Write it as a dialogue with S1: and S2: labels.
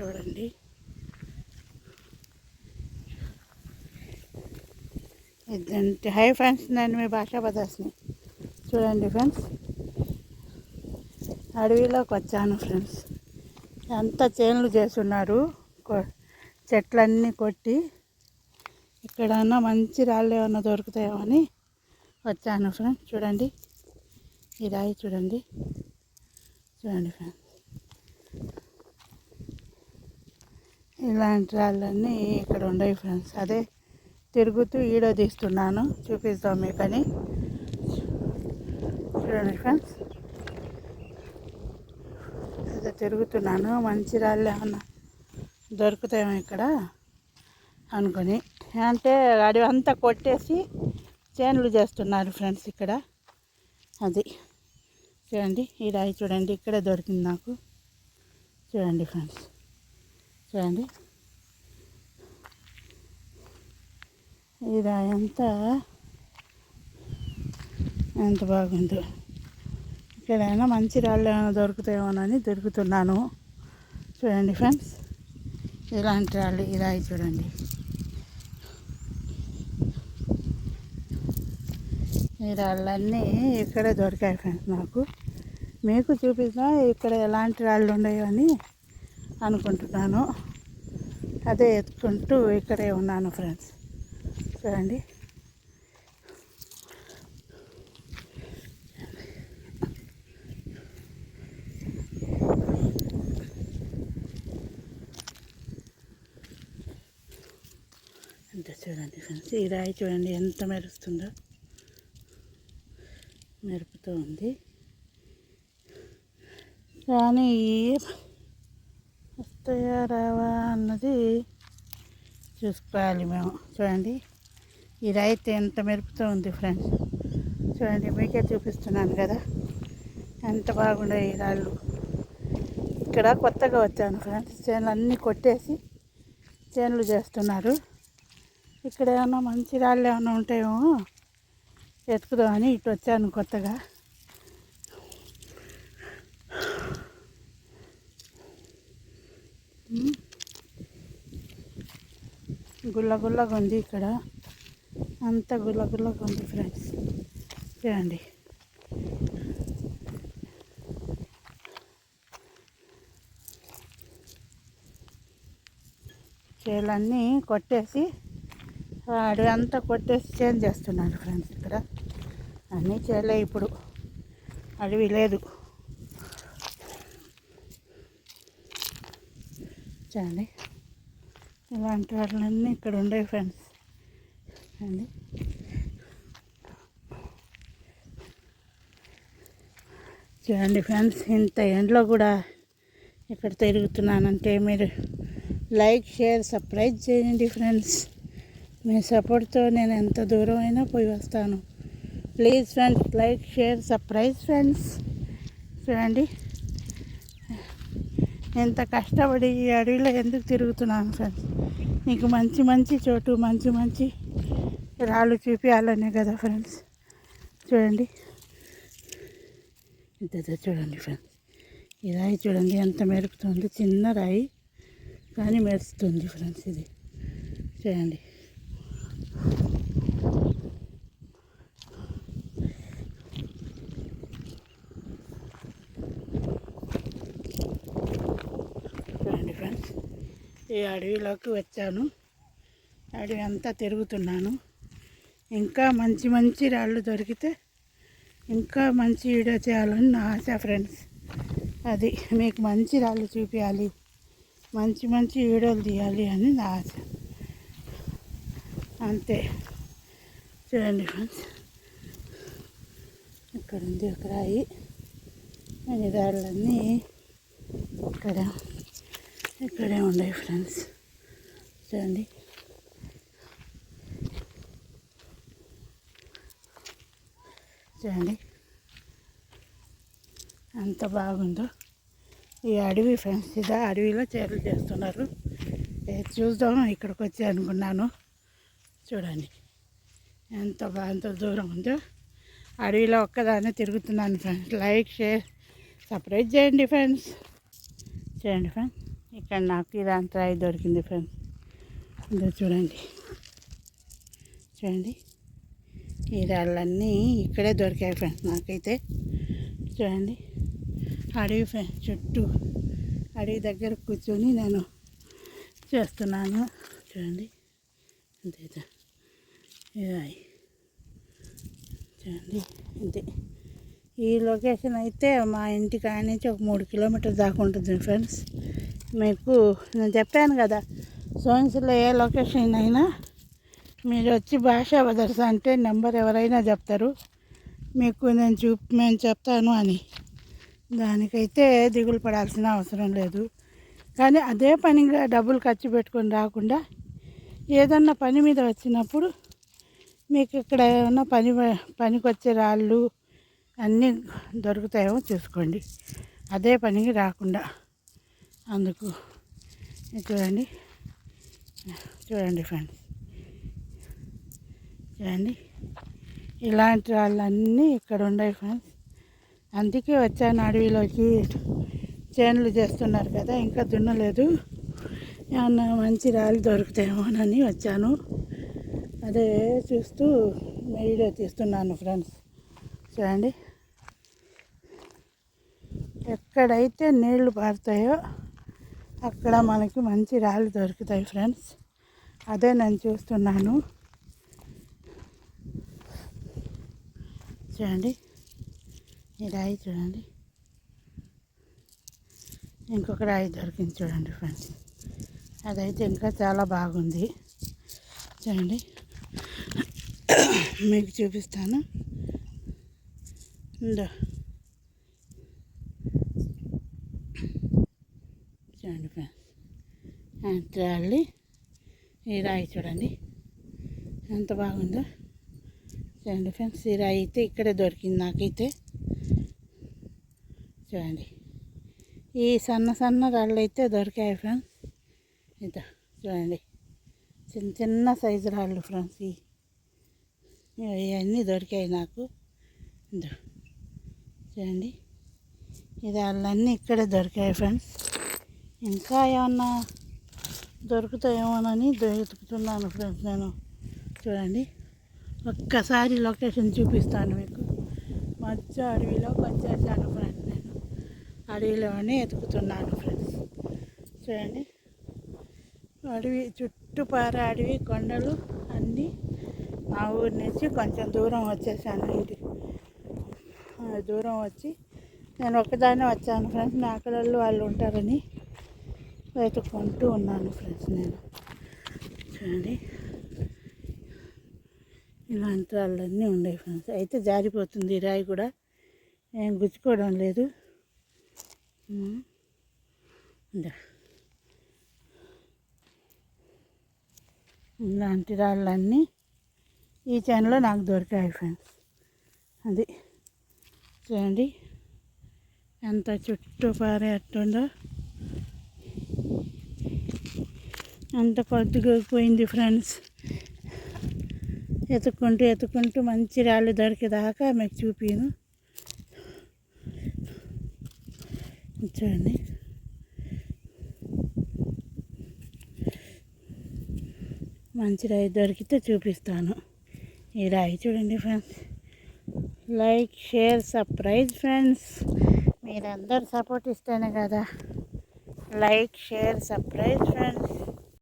S1: చూడండి. ఇదంటే hi friends నేను మీ భాషా బదాస్ని చూడండి ఫ్రెండ్స్. అడవిలోకి వచ్చాను ఫ్రెండ్స్. ఎంత చేనులు చేస్తున్నారు. చెట్లన్నీ కొట్టి ఇక్కడన్నా మంచి రాళ్ళు ఏమన్నా దొరుకుతాయో అని వచ్చాను ఫ్రెండ్స్. చూడండి. ఈ రాయి చూడండి. చూడండి ఫ్రెండ్స్. ఇలాంటి రాళ్ళన్నీ ఇక్కడ ఉండవు ఫ్రెండ్స్ అదే తిరుగుతూ ఈడో తీస్తున్నాను. చూపిస్తాం మీకని చూడండి ఫ్రెండ్స్ అదే తిరుగుతున్నాను. మంచి రాళ్ళు ఏమన్నా దొరుకుతాయేమో ఇక్కడ అనుకొని. అంటే అడవి అంతా కొట్టేసి చేనులు చేస్తున్నారు ఫ్రెండ్స్ ఇక్కడ. అది చూడండి. ఈ రాయి చూడండి. ఇక్కడే దొరికింది నాకు. చూడండి ఫ్రెండ్స్ చూడండి. ఇది అంతా ఎంత బాగుందో. ఇక్కడైనా మంచి రాళ్ళు ఏమైనా దొరుకుతాయేమోనని దొరుకుతున్నాను చూడండి ఫ్రెండ్స్ ఇలాంటి రాళ్ళు ఇలా చూడండి. ఈ రాళ్ళన్నీ ఇక్కడే దొరికాయి ఫ్రెండ్స్ నాకు. మీకు చూపిస్తా ఇక్కడ ఎలాంటి రాళ్ళు ఉన్నాయో అని అనుకుంటున్నాను. అదే ఎత్తుకుంటూ ఇక్కడే ఉన్నాను ఫ్రెండ్స్. చూడండి. అంతే చూడండి ఫ్రెండ్స్ ఈ రాయి చూడండి ఎంత మెరుస్తుందో. మెరుపుతూ ఉంది. కానీ వస్తాయా రావా అన్నది చూసుకోవాలి మేము. చూడండి ఈ రైతు ఎంత మెరుపుతూ ఉంది ఫ్రెండ్స్ చూడండి మీకే చూపిస్తున్నాను కదా. ఎంత బాగున్నాయి ఈ రాళ్ళు. ఇక్కడ కొత్తగా వచ్చాను ఫ్రెండ్స్ చేనులు అన్నీ కొట్టేసి చేనులు చేస్తున్నారు. ఇక్కడ ఏమైనా మంచి రాళ్ళు ఏమైనా ఉంటాయేమో ఎత్తుకుదామని ఇటు వచ్చాను కొత్తగా. గుల్ల గుల్లగా ఉంది ఇక్కడ. అంత గుల్ల గుల్లగా ఉంది ఫ్రెండ్స్. చూడండి. చేలన్నీ కొట్టేసి అడవి అంతా కొట్టేసి చేంజ్ చేస్తున్నారు ఫ్రెండ్స్ ఇక్కడ. అన్నీ చేయలే ఇప్పుడు. అడవి లేదు. చూడండి. ఇలాంటి వాళ్ళన్నీ ఇక్కడ ఉండే ఫ్రెండ్స్. అండి. చూడండి ఫ్రెండ్స్ ఇంత ఎండ్లో కూడా ఇక్కడ తిరుగుతున్నానంటే మీరు లైక్ షేర్ సర్ప్రైజ్ చేయండి ఫ్రెండ్స్. మీ సపోర్ట్తో నేను ఎంత దూరం అయినా పోయి వస్తాను. Please friends like share surprise friends. చూడండి. ఎంత కష్టపడి ఈ అడవిలో ఎందుకు తిరుగుతున్నాను ఫ్రెండ్స్ మీకు మంచి మంచి చోటు మంచి మంచి రాళ్ళు చూపించాలనే కదా ఫ్రెండ్స్ చూడండి. ఇంత చూడండి ఫ్రెండ్స్ ఈ రాయి చూడండి ఎంత మెరుపుతుంది. చిన్న రాయి కానీ మెరుస్తుంది ఫ్రెండ్స్ ఇది. చూడండి చూడండి ఫ్రెండ్స్ ఈ అడవిలోకి వచ్చాను. అడవి అంతా తిరుగుతున్నాను. ఇంకా మంచి మంచి రాళ్ళు దొరికితే ఇంకా మంచి వీడియో చేయాలని నా ఆశ ఫ్రెండ్స్. అది మీకు మంచి రాళ్ళు చూపించాలి మంచి మంచి వీడియోలు తీయాలి అని నా ఆశ. అంతే. చూడండి ఫ్రెండ్స్. ఇక్కడ ఉంది ఒక రాయి. ఈ రాళ్ళన్నీ ఇక్కడ. ఇక్కడే ఉన్నాయి ఫ్రెండ్స్. చూడండి. చూడండి. ఎంత బాగుందో. ఈ అడవి ఫ్రెండ్స్ ఇదా అడవిలో చీరలు చేస్తున్నారు. చూద్దాం ఇక్కడికి వచ్చి అనుకున్నాను. చూడండి. ఎంత బాగా ఎంత దూరం ఉందో. అడవిలో ఒక్కదాన్ని తిరుగుతున్నాను ఫ్రెండ్స్. లైక్ షేర్ సపరేట్ చేయండి ఫ్రెండ్స్. చేయండి ఫ్రెండ్స్. ఇక్కడ నాకు ఇలాంటి రాయి దొరికింది ఫ్రెండ్స్. ఇదో చూడండి. చూడండి. ఈ రాళ్ళన్నీ ఇక్కడే దొరికాయి ఫ్రెండ్స్ నాకైతే. చూడండి. అడవి ఫ్రెండ్స్ చుట్టూ. అడవి దగ్గర కూర్చొని నేను చేస్తున్నాను. చూడండి. అంతే ఇదాయి చూడండి. అంతే. ఈ లొకేషన్ అయితే మా ఇంటి కాడ నుంచి ఒక మూడు కిలోమీటర్ దాకా ఉంటుంది ఫ్రెండ్స్. మీకు నేను చెప్పాను కదా సోన్స్లో ఏ లొకేషన్ అయినా మీరు వచ్చి భాషా బదర్స్ అంటే నెంబర్ ఎవరైనా చెప్తారు మీకు నేను చూ మేము చెప్తాను అని. దానికైతే దిగులు పడాల్సిన అవసరం లేదు. కానీ అదే పనిగా డబ్బులు ఖర్చు పెట్టుకొని రాకుండా ఏదన్నా పని మీద వచ్చినప్పుడు మీకు ఇక్కడ ఏమన్నా పని పనికి వచ్చే రాళ్ళు అన్నీ దొరుకుతాయేమో చూసుకోండి. అదే పనికి రాకుండా. అందుకు చూడండి. చూడండి ఫ్రెండ్స్. చూడండి. ఇలాంటి వాళ్ళన్నీ ఇక్కడ ఉన్నాయి ఫ్రెండ్స్. అందుకే వచ్చాను అడవిలోకి. చేనులు చేస్తున్నారు కదా ఇంకా దున్నలేదు. ఏమన్నా మంచి రాళ్ళు దొరుకుతాయేమోనని వచ్చాను. అదే చూస్తూ వీడియో తీస్తున్నాను ఫ్రెండ్స్. చూడండి. ఎక్కడైతే నీళ్ళు పారుతాయో అక్కడ మనకి మంచి రాళ్ళు దొరుకుతాయి ఫ్రెండ్స్. అదే నేను చూస్తున్నాను. చూడండి. ఈ రాయి చూడండి. ఇంకొక రాయి దొరికింది చూడండి ఫ్రెండ్స్. అదైతే ఇంకా చాలా బాగుంది. చూడండి. మీకు చూపిస్తాను. ఇందో చూడండి ఫ్రెండ్స్ రాళ్ళి ఈ రాయి చూడండి. ఎంత బాగుందో. చూడండి ఫ్రెండ్స్ ఈ రాయి అయితే ఇక్కడే దొరికింది నాకైతే. చూడండి. ఈ సన్న సన్న రాళ్ళు అయితే దొరికాయి ఫ్రెండ్స్. ఇదా చూడండి. చిన్న చిన్న సైజు రాళ్ళు ఫ్రెండ్స్ ఈ. ఇవన్నీ దొరికాయి నాకు. ఇంత చూడండి. ఈ రాళ్ళన్నీ ఇక్కడే దొరికాయి ఫ్రెండ్స్. ఇంకా ఏమన్నా దొరుకుతాయేమోనని వెతుకుతున్నాను ఫ్రెండ్స్ నేను. చూడండి. ఒక్కసారి లొకేషన్ చూపిస్తాను మీకు. మధ్య అడవిలోకి వచ్చేసాను ఫ్రెండ్స్ నేను. అడవిలోనే ఎతుకుతున్నాను ఫ్రెండ్స్. చూడండి. అడవి చుట్టుపార అడవి కొండలు అన్నీ మా ఊరి నుంచి కొంచెం దూరం వచ్చేసాను ఇంటి. దూరం వచ్చి నేను ఒక్కదాన్నే వచ్చాను ఫ్రెండ్స్. నా అక్కడ వాళ్ళు ఉంటారని. వెతుక్కుంటూ ఉన్నాను ఫ్రెండ్స్ నేను. చూడండి. ఇలాంటి వాళ్ళన్నీ ఉన్నాయి ఫ్రెండ్స్. అయితే జారిపోతుంది రాయి కూడా. ఏం గుచ్చుకోవడం లేదు. ఇలాంటి రాళ్ళన్నీ ఈ చైన్లో నాకు దొరికాయి ఫ్రెండ్స్. అది. చూడండి. ఎంత చుట్టూ పారేట్టుందో అంత కొద్దిగా పోయింది ఫ్రెండ్స్. ఎత్తుక్కుంటూ ఎత్తుక్కుంటూ మంచి రాళ్ళు దొరికేదాకా మీకు చూపిను. చూడండి. మంచి రాయి దొరికితే చూపిస్తాను. ఈ రాయి చూడండి friends. Like share surprise friends. మీరందరు సపోర్ట్ ఇస్తేనే కదా. Like share surprise friends.